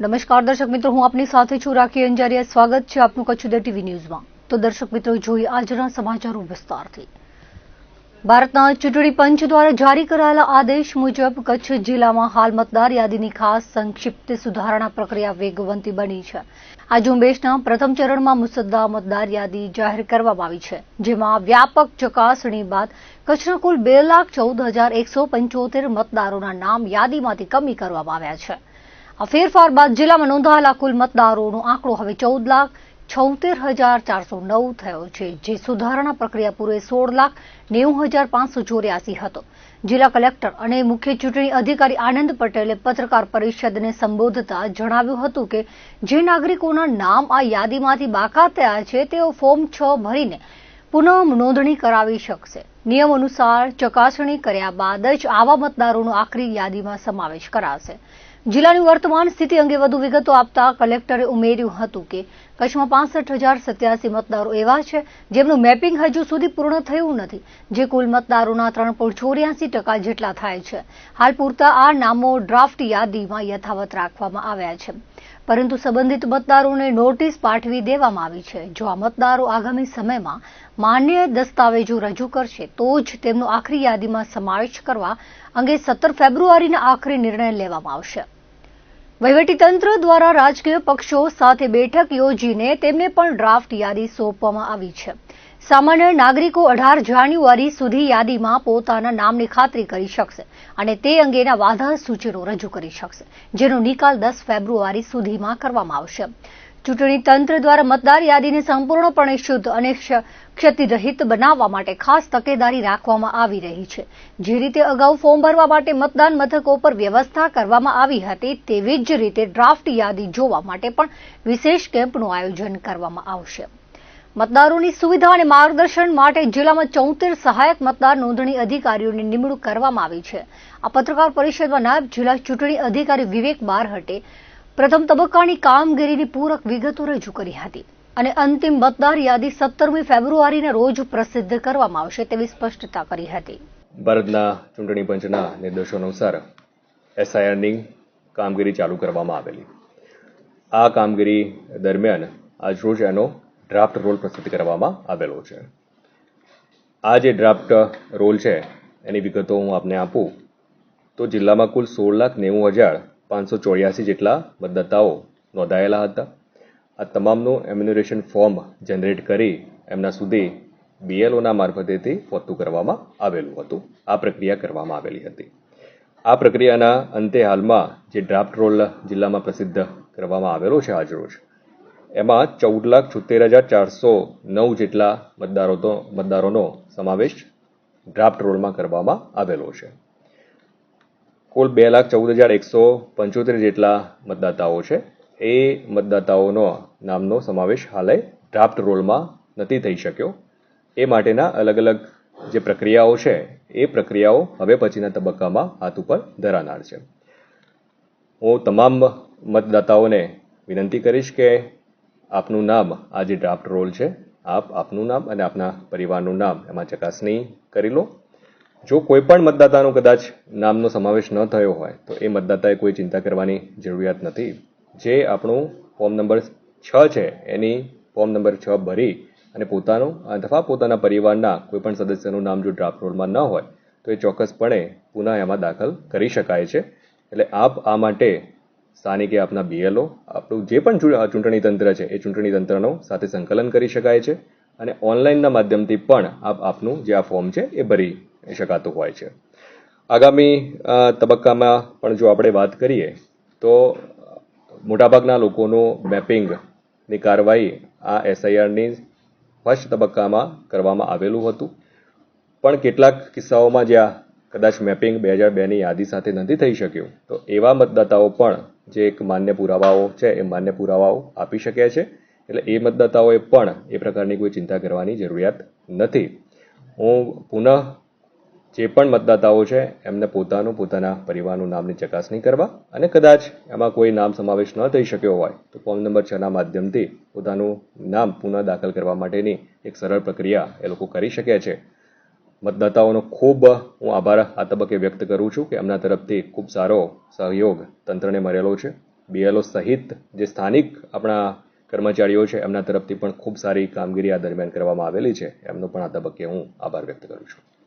નમસ્કાર, દર્શક મિત્રો, હું આપની સાથે છું રાખી અંજારિયા. સ્વાગત છે આપનું કચ્છ ઉદય ટીવી ન્યૂઝમાં. તો દર્શક મિત્રો, જોઈએ આજના સમાચારો વિસ્તારથી. ભારતના ચૂંટણી પંચ દ્વારા જારી કરાયેલા આદેશ મુજબ કચ્છ જિલ્લામાં હાલ મતદાર યાદીની ખાસ સંક્ષિપ્ત સુધારણા પ્રક્રિયા વેગવંતી બની છે. આ ઝુંબેશના પ્રથમ ચરણમાં મુસદ્દા મતદાર યાદી જાહેર કરવામાં આવી છે, જેમાં વ્યાપક ચકાસણી બાદ કચ્છના કુલ બે લાખ ચૌદ હજાર એકસો પંચોતેર મતદારોના નામ યાદીમાંથી કમી કરવામાં આવ્યા છે. આ ફેરફાર બાદ જિલ્લામાં નોંધાયેલા કુલ મતદારોનો આંકડો હવે ચૌદ લાખ છોતેર હજાર ચારસો નવ થયો છે, જે સુધારણા પ્રક્રિયા પૂર્વે સોળ લાખ નેવું હજાર પાંચસો ચોર્યાસી હતો. જિલ્લા કલેક્ટર અને મુખ્ય ચૂંટણી અધિકારી આનંદ પટેલે પત્રકાર પરિષદને સંબોધતા જણાવ્યું હતું કે, જે નાગરિકોના નામ આ યાદીમાંથી બાકાત થયા છે, તેઓ ફોર્મ છ ભરીને પુનઃ નોંધણી કરાવી શકશે. નિયમ અનુસાર ચકાસણી કર્યા બાદ જ આવા મતદારોનો આખરી યાદીમાં સમાવેશ કરાશે. જિલ્લાની વર્તમાન સ્થિતિ અંગે વધુ વિગતો આપતા કલેક્ટરે ઉમેર્યું હતું કે કચ્છમાં પાસઠ હજાર સત્યાસી મતદારો એવા છે જેમનું મેપિંગ હજુ સુધી પૂર્ણ થયું નથી, જે કુલ મતદારોના ત્રણ પોઈન્ટ ચોર્યાસી ટકા જેટલા થાય છે. હાલ પૂરતા આ નામો ડ્રાફ્ટ યાદીમાં યથાવત રાખવામાં આવ્યા છે. પરંતુ સંબંધિત મતદારોને નોટિસ પાઠવી દેવામાં આવી છે. જો આ મતદારો આગામી સમયમાં માન્ય દસ્તાવેજો રજૂ કરશે, તો જ તેમનો આખરી યાદીમાં સમાવેશ કરવા અંગે સત્તર ફેબ્રુઆરીના આખરી નિર્ણય લેવામાં આવશે. વહીવટીતંત્ર દ્વારા રાજકીય પક્ષો સાથે બેઠક યોજીને તેમને પણ ડ્રાફ્ટ યાદી સોંપવામાં આવી છે. સામાન્ય નાગરિકો અઢાર જાન્યુઆરી સુધી યાદીમાં પોતાના નામની ખાતરી કરી શકશે અને તે અંગેના વાધા સૂચનો રજૂ કરી શકશે, જેનો નિકાલ દસ ફેબ્રુઆરી સુધીમાં કરવામાં આવશે. ચૂંટણી તંત્ર દ્વારા મતદાર યાદીને સંપૂર્ણપણે શુદ્ધ અને ક્ષતિરહિત બનાવવા માટે ખાસ તકેદારી રાખવામાં આવી રહી છે. જે રીતે અગાઉ ફોર્મ ભરવા માટે મતદાન મથકો પર વ્યવસ્થા કરવામાં આવી હતી, તેવી જ રીતે ડ્રાફ્ટ યાદી જોવા માટે પણ વિશેષ કેમ્પનું આયોજન કરવામાં આવશે. મતદારોની સુવિધા અને માર્ગદર્શન માટે જિલ્લામાં ચૌતેર સહાયક મતદાર નોંધણી અધિકારીઓની નિમણૂક કરવામાં આવી છે. આ પત્રકાર પરિષદમાં નાયબ જિલ્લા ચૂંટણી અધિકારી વિવેક બારહટે પ્રથમ તબક્કાની કામગીરીની પૂરક વિગતો રજૂ કરી હતી અને અંતિમ મતદાર યાદી સત્તરમી ફેબ્રુઆરીના રોજ પ્રસિદ્ધ કરવામાં આવશે તેવી સ્પષ્ટતા કરી હતી. ભારતના ચૂંટણી પંચના નિર્દેશો અનુસાર એસઆઈઆરની કામગીરી ચાલુ કરવામાં આવેલી. આ કામગીરી દરમિયાન આજરોજ એનો ડ્રાફ્ટ રોલ પ્રસિદ્ધ કરવામાં આવેલો છે. આ જે ડ્રાફ્ટ રોલ છે, એની વિગતો હું આપને આપું. તો જિલ્લામાં કુલ સોળ લાખ નેવું હજાર પાંચસો ચોર્યાસી જેટલા મતદાતાઓ નોંધાયેલા હતા. આ તમામનું એમ્યુનરેશન ફોર્મ જનરેટ કરી એમના સુધી બીએલઓના મારફતેથી પહોંચતું કરવામાં આવેલું હતું. આ પ્રક્રિયા કરવામાં આવેલી હતી. આ પ્રક્રિયાના અંતે હાલમાં જે ડ્રાફ્ટ રોલ જિલ્લામાં પ્રસિદ્ધ કરવામાં આવેલો છે આજરોજ એમાં ચૌદ લાખ છોતેર હજાર ચારસો નવ જેટલા મતદારો તો મતદારોનો સમાવેશ ડ્રાફ્ટ રોલમાં કરવામાં આવેલો છે. કુલ બે લાખ ચૌદ હજાર એકસો પંચોતેર જેટલા મતદાતાઓ છે. એ મતદાતાઓનો નામનો સમાવેશ હાલે ડ્રાફ્ટ રોલમાં નથી થઈ શક્યો. એ માટેના અલગ અલગ જે પ્રક્રિયાઓ છે, એ પ્રક્રિયાઓ હવે પછીના તબક્કામાં હાથ ઉપર ધરાનાર છે. હું તમામ મતદાતાઓને વિનંતી કરીશ કે આપનું નામ આ જે ડ્રાફ્ટ રોલ છે, આપ આપનું નામ અને આપના પરિવારનું નામ એમાં ચકાસણી કરી લો. જો કોઈ પણ મતદાતાનું કદાચ નામનો સમાવેશ ન થયો હોય, તો એ મતદાતાએ કોઈ ચિંતા કરવાની જરૂરિયાત નથી. જે આપણું ફોર્મ નંબર છ છે, એની ફોર્મ નંબર છ ભરી અને પોતાનું અથવા પોતાના પરિવારના કોઈ પણ સદસ્યનું નામ જો ડ્રાફ્ટ રોલમાં ન હોય, તો એ ચોક્કસપણે પુનઃ એમાં દાખલ કરી શકાય છે. એટલે આપ આ માટે સ્થાનિકે આપના બીએલઓ આપણું જે પણ ચૂંટણી તંત્ર છે, એ ચૂંટણી તંત્રનો સાથે સંકલન કરી શકાય છે અને ઓનલાઈનના માધ્યમથી પણ આપ આપનું જે આ ફોર્મ છે, એ ભરી શકાતું હોય છે. આગામી તબક્કામાં પણ જો આપણે વાત કરીએ, તો મોટાભાગના લોકોનું મેપિંગની કાર્યવાહી આ એસઆઈઆરની ફર્સ્ટ તબક્કામાં કરવામાં આવેલું હતું. પણ કેટલાક કિસ્સાઓમાં જ્યાં કદાચ મેપિંગ બે હજાર બેની યાદી સાથે નથી થઈ શક્યું, તો એવા મતદાતાઓ પણ જે એક માન્ય પુરાવાઓ છે, એ માન્ય પુરાવાઓ આપી શકે છે. એટલે એ મતદાતાઓએ પણ એ પ્રકારની કોઈ ચિંતા કરવાની જરૂરિયાત નથી. હું પુનઃ જે પણ મતદાતાઓ છે, એમને પોતાનું, પોતાના પરિવારનું નામની ચકાસણી કરવા અને કદાચ એમાં કોઈ નામ સમાવેશ ન થઈ શક્યો હોય, તો ફોર્મ નંબર છના માધ્યમથી પોતાનું નામ પુનઃ દાખલ કરવા માટેની એક સરળ પ્રક્રિયા એ લોકો કરી શકે છે. મતદાતાઓનો ખૂબ હું આભાર આ તબક્કે વ્યક્ત કરું છું કે એમના તરફથી ખૂબ સારો સહયોગ તંત્રને મળેલો છે. બીએલઓ સહિત જે સ્થાનિક આપણા કર્મચારીઓ છે, એમના તરફથી પણ ખૂબ સારી કામગીરી આ દરમિયાન કરવામાં આવેલી છે. એમનો પણ આ તબક્કે હું આભાર વ્યક્ત કરું છું.